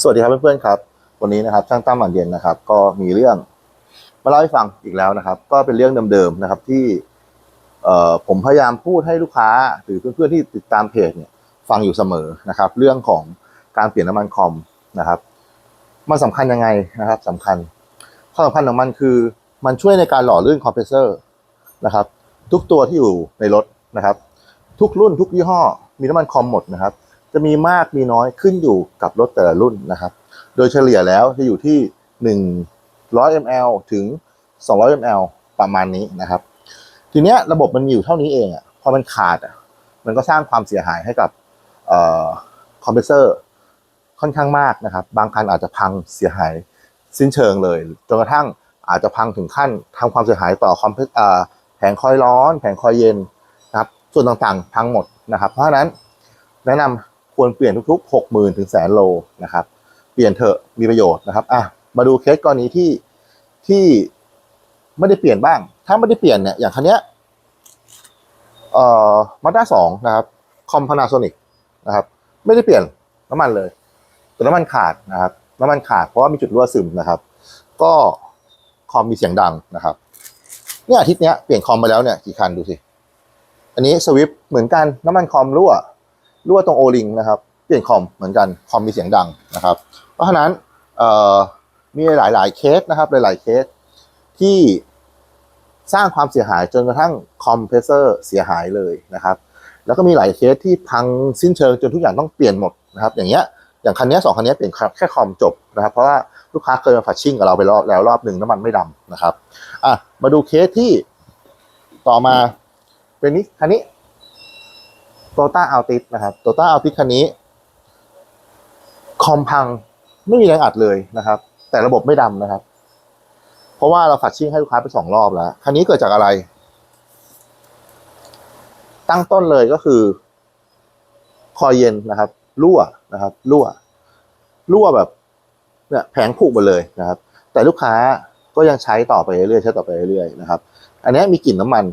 สวัสดีครับเพื่อนๆครับ วันนี้นะครับช่างตั้มหมันเย็นนะครับ ก็มีเรื่องมาเล่าให้ฟังอีกแล้วนะครับ ก็เป็นเรื่องเดิมๆนะครับที่เอ่อผมพยายามพูดให้ลูกค้าหรือเพื่อนๆที่ติดตามเพจเนี่ยฟังอยู่เสมอนะครับ เรื่องของการเปลี่ยนน้ำมันคอมนะครับมันสำคัญยังไงนะครับสำคัญข้อสำคัญของมันคือ มันช่วยในการหล่อลื่นคอมเพรสเซอร์นะครับ ทุกตัวที่อยู่ในรถนะครับ ทุกรุ่นทุกยี่ห้อมีน้ำมันคอมหมดนะครับ จะมีมากมีน้อยขึ้นอยู่กับรถแต่ละรุ่นนะครับ โดยเฉลี่ยแล้วจะอยู่ที่ 100 ml ถึง 200 ml ประมาณนี้นะครับ ทีเนี้ยระบบมันมีอยู่เท่านี้เองอะพอมันขาดอะมันก็สร้างความเสียหายให้กับออคอมเพรสเซอร์ค่อนข้างมากนะครับ บางคันอาจจะพังเสียหายสิ้นเชิงเลยจนกระทั่งอาจจะพังถึงขั้นทำความเสียหายต่อคอมเพรสเอ่อแผงคอยร้อน แผงคอยเย็นนะครับ ส่วนต่างๆพังหมดนะครับ เพราะฉะนั้นแนะนำ ควรเปลี่ยนทุกๆ 6 0,000 ถึงแสนโลนะครับ เปลี่ยนเถอะมีประโยชน์นะครับอะมาดูเคสกรณีที่ที่ไม่ได้เปลี่ยนบ้าง ถ้าไม่ได้เปลี่ยนเนี่ยอย่างคันเนี้ยเอ่อมาด้าสองนะครับคอมพานาโซนิกนะครับ ไม่ได้เปลี่ยนน้ำมันเลยแต่น้ำมันขาดนะครับ น้ำมันขาดเพราะว่ามีจุดรั่วซึมนะครับ ก็คอมมีเสียงดังนะครับเนี่ยอาทิตย์เนี้ยเปลี่ยนคอมไปแล้วเนี่ยกี่คันดูสิ อันนี้สวิฟเหมือนกันน้ำมันคอมรั่ว รั่วตรงโอลิงนะครับ เปลี่ยนคอมเหมือนกัน คอมมีเสียงดังนะครับ เพราะฉะนั้นมีหลายๆ เคสนะครับ หลายๆ เคสที่สร้างความเสียหายจนกระทั่งคอมเพรสเซอร์เสียหายเลยนะครับ แล้วก็มีหลายเคสที่พังสิ้นเชิงจนทุกอย่างต้องเปลี่ยนหมดนะครับ อย่างเงี้ย อย่างคันนี้สองคันนี้เปลี่ยนแค่คอมจบนะครับ เพราะว่าลูกค้าเคยมาฝัดชิ่งกับเราไปรอบแล้วรอบหนึ่งน้ำมันไม่ดำนะครับ อะ มาดูเคสที่ต่อมาเป็นนี้คันนี้ โตต้าอัลติสนะครับโตต้าอัลติสคันนี้ คอมพังไม่มีแรงอัดเลยนะครับ แต่ระบบไม่ดำนะครับ เพราะว่าเราฝัดชิ่งให้ลูกค้าไปสองรอบแล้ว คันนี้เกิดจากอะไร ตั้งต้นเลยก็คือ คอยเย็นนะครับ รั่วนะครับ รั่ว รั่วแบบเนี่ยแผงผุหมดเลยนะครับ แต่ลูกค้าก็ยังใช้ต่อไปเรื่อยๆใช้ต่อไปเรื่อยๆนะครับ อันนี้มีกลิ่นน้ำมัน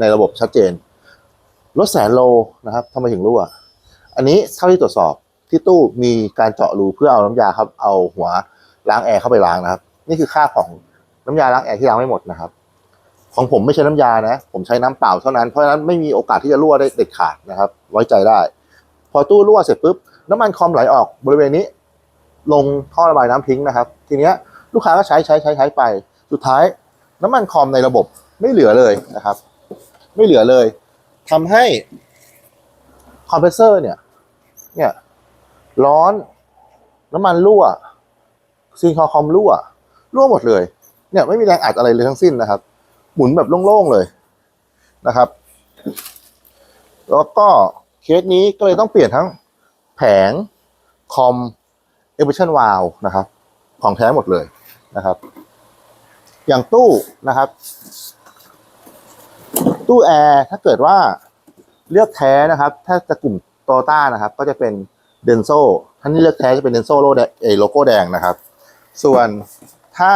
ในระบบชัดเจน รถแสนโลนะครับทำไมถึงรั่ว อันนี้เท่าที่ตรวจสอบที่ตู้มีการเจาะรูเพื่อเอาน้ำยาครับ เอาหัวล้างแอร์เข้าไปล้างนะครับ นี่คือค่าของน้ำยาล้างแอร์ที่ล้างไม่หมดนะครับ ของผมไม่ใช้น้ำยานะ ผมใช้น้ำเปล่าเท่านั้น เพราะฉะนั้นไม่มีโอกาสที่จะรั่วได้เด็ดขาดนะครับ ไว้ใจได้ พอตู้รั่วเสร็จปุ๊บน้ำมันคอมไหลออกบริเวณนี้ ลงท่อระบายน้ำทิ้งนะครับ ทีเนี้ยลูกค้าก็ใช้ใช้ใช้ใช้ไป สุดท้าย น้ำมันคอมในระบบไม่เหลือเลยนะครับ ไม่เหลือเลย ทำให้คอมเพรสเซอร์เนี่ย เนี่ย ร้อน น้ำมันรั่วซีนคอคอมรั่ว รั่วหมดเลย เนี่ยไม่มีแรงอัดอะไรเลยทั้งสิ้นนะครับ หมุนแบบโล่งๆเลยนะครับ แล้วก็เคสนี้ก็เลยต้องเปลี่ยนทั้งแผงคอมเอเวอร์ชันวาลนะครับ ของแท้หมดเลยนะครับ อย่างตู้นะครับ ตู้แอร์ถ้าเกิดว่าเลือกแท้นะครับ ถ้าจะกลุ่มโตต้านะครับ ก็จะเป็นเดนโซท่านี่เลือกแท้จะเป็นเดนโซโลแดงเอโลโก้แดงนะครับ ส่วนถ้า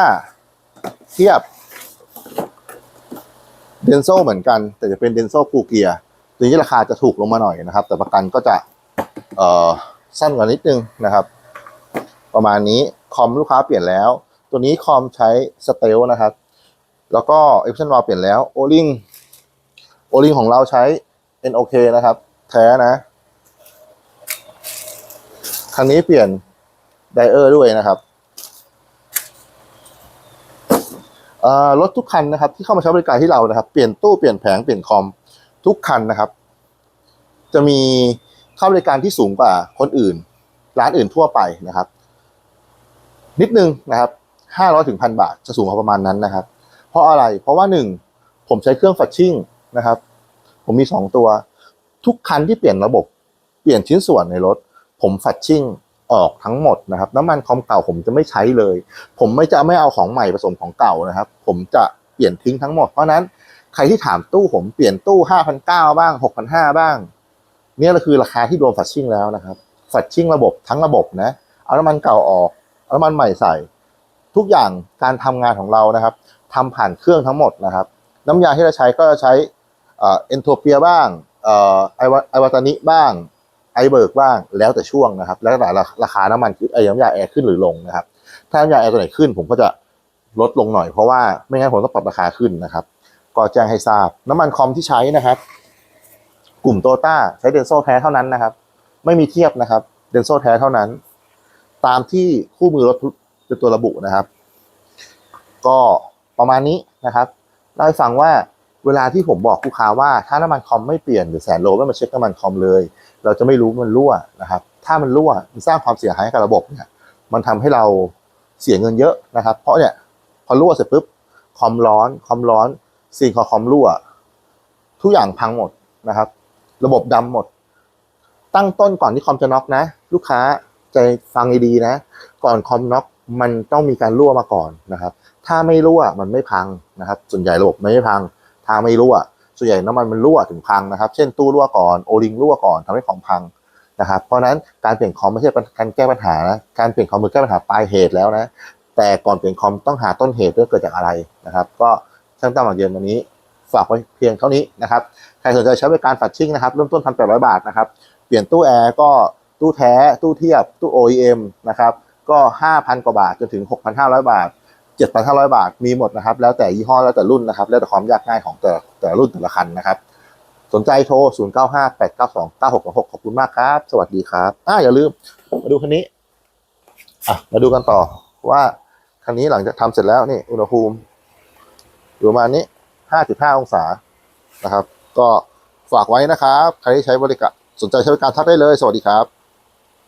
เทียบเดนโซเหมือนกัน แต่จะเป็นเดนโซฟูเกียตัวนี้ราคาจะถูกลงมาหน่อยนะครับ แต่ประกันก็จะเอ่อสั้นกว่านิดนึงนะครับ ประมาณนี้คอมลูกค้าเปลี่ยนแล้ว ตัวนี้คอมใช้สเตลนะครับ แล้วก็เอฟชั่นวาเปลี่ยนแล้วโอลิง โอลิงของเราใช้ NOK นะครับ แท้นะ คันนี้เปลี่ยนไดเออร์ด้วยนะครับอ่อรถทุกคันนะครับ ที่เข้ามาใช้บริการที่เรานะครับ เปลี่ยนตู้เปลี่ยนแผงเปลี่ยนคอมทุกคันนะครับ จะมีค่าบริการที่สูงกว่าคนอื่น ร้านอื่นทั่วไปนะครับ นิดนึงนะครับห้าร้อยถึงพันบาทจะสูงกว่าประมาณนั้นนะครับ เพราะอะไรเพราะว่าหนึ่งผมใช้เครื่องฝัดชิ่งนะครับ ผมมีสองตัว ทุกคันที่เปลี่ยนระบบ เปลี่ยนชิ้นส่วนในรถ ผมฝัดชิ่งออกทั้งหมดนะครับ น้ำมันคอมเก่าผมจะไม่ใช้เลย ผมไม่จะไม่เอาของใหม่ผสมของเก่านะครับ ผมจะเปลี่ยนทิ้งทั้งหมด เพราะนั้นใครที่ถามตู้ผมเปลี่ยนตู้ห้าพันเก้าบ้างหกพันห้าบ้าง เนี่ยก็คือราคาที่รวมฝัดชิ่งแล้วนะครับฝัดชิ่งระบบทั้งระบบนะเอาน้ำมันเก่าออกเอาน้ำมันใหม่ใส่ ทุกอย่างการทำงานของเรานะครับทำผ่านเครื่องทั้งหมดนะครับ น้ำยาที่เราใช้ก็จะใช้ เอนโทเปียบ้างไอวาไอวาตานิบ้างไอเบิร์กบ้างแล้วแต่ช่วงนะครับ แล้วแต่ราคาน้ำมันคือไอ้น้ำยาแอร์ขึ้นหรือลงนะครับ ถ้าน้ำยาแอร์ตัวไหนขึ้น ผมก็จะลดลงหน่อยเพราะว่าไม่งั้นผมต้องปรับราคาขึ้นนะครับ ก็แจ้งให้ทราบ น้ำมันคอมที่ใช้นะครับ กลุ่มโตต้าใช้เดนโซแท้เท่านั้นนะครับ ไม่มีเทียบนะครับเดนโซแท้เท่านั้น ตามที่คู่มือรถเป็นตัวระบุนะครับ ก็ประมาณนี้นะครับเล่าให้ฟังว่า เวลาที่ผมบอกลูกค้าว่าถ้าน้ำมันคอมไม่เปลี่ยนหรือแสนโลไม่มาเช็คน้ำมันคอมเลย เราจะไม่รู้มันรั่วนะครับ ถ้ามันรั่วมันสร้างความเสียหายให้กับระบบเนี่ยมันทำให้เราเสียเงินเยอะนะครับ เพราะเนี่ยพอรั่วเสร็จปุ๊บคอมร้อนคอมร้อนซีนคอคอมรั่ว ทุกอย่างพังหมดนะครับ ระบบดำหมด ตั้งต้นก่อนที่คอมจะน็อกนะ ลูกค้าใจฟังดีๆนะ ก่อนคอมน็อกมันต้องมีการรั่วมาก่อนนะครับ ถ้าไม่รั่วมันไม่พังนะครับ ส่วนใหญ่ระบบไม่พัง ถ้าไม่รั่ว ส่วนใหญ่น้ำมันมันรั่วถึงพังนะครับ เช่นตู้รั่วก่อนโอลิงรั่วก่อนทำให้ของพังนะครับ เพราะฉะนั้นการเปลี่ยนคอมไม่ใช่การแก้ปัญหานะการเปลี่ยนคอมคือแก้ปัญหาปลายเหตุแล้วนะ แต่ก่อนเปลี่ยนคอมต้องหาต้นเหตุว่าเกิดจากอะไรนะครับ ก็ช่างตั้มหลักเย็นวันนี้ฝากไว้เพียงเท่านี้นะครับ ใครสนใจใช้บริการฝัดชิ่งนะครับ เริ่มต้นพันแปดร้อยบาทนะครับ เปลี่ยนตู้แอร์ก็ตู้แท้ ตู้เทียบ ตู้ OEM นะครับ ก็ห้าพันกว่าบาทจนถึงหกพันห้าร้อยบาท เจ็ดพันห้าร้อยบาทมีหมดนะครับ แล้วแต่ยี่ห้อแล้วแต่รุ่นนะครับ แล้วแต่ความยากง่ายของแต่แต่รุ่นแต่ละคันนะครับ สนใจโทร 0 9 5 8 9 2 9 6 6 ขอบคุณมากครับ สวัสดีครับอ่าอย่าลืมมาดูคันนี้อะมาดูกันต่อว่าคันนี้หลังจากทำเสร็จแล้วนี่อุณหภูมิอยู่ประมาณนี้ 5.5 องศานะครับ ก็ฝากไว้นะครับ ใครที่ใช้บริการสนใจใช้บริการทักได้เลย สวัสดีครับ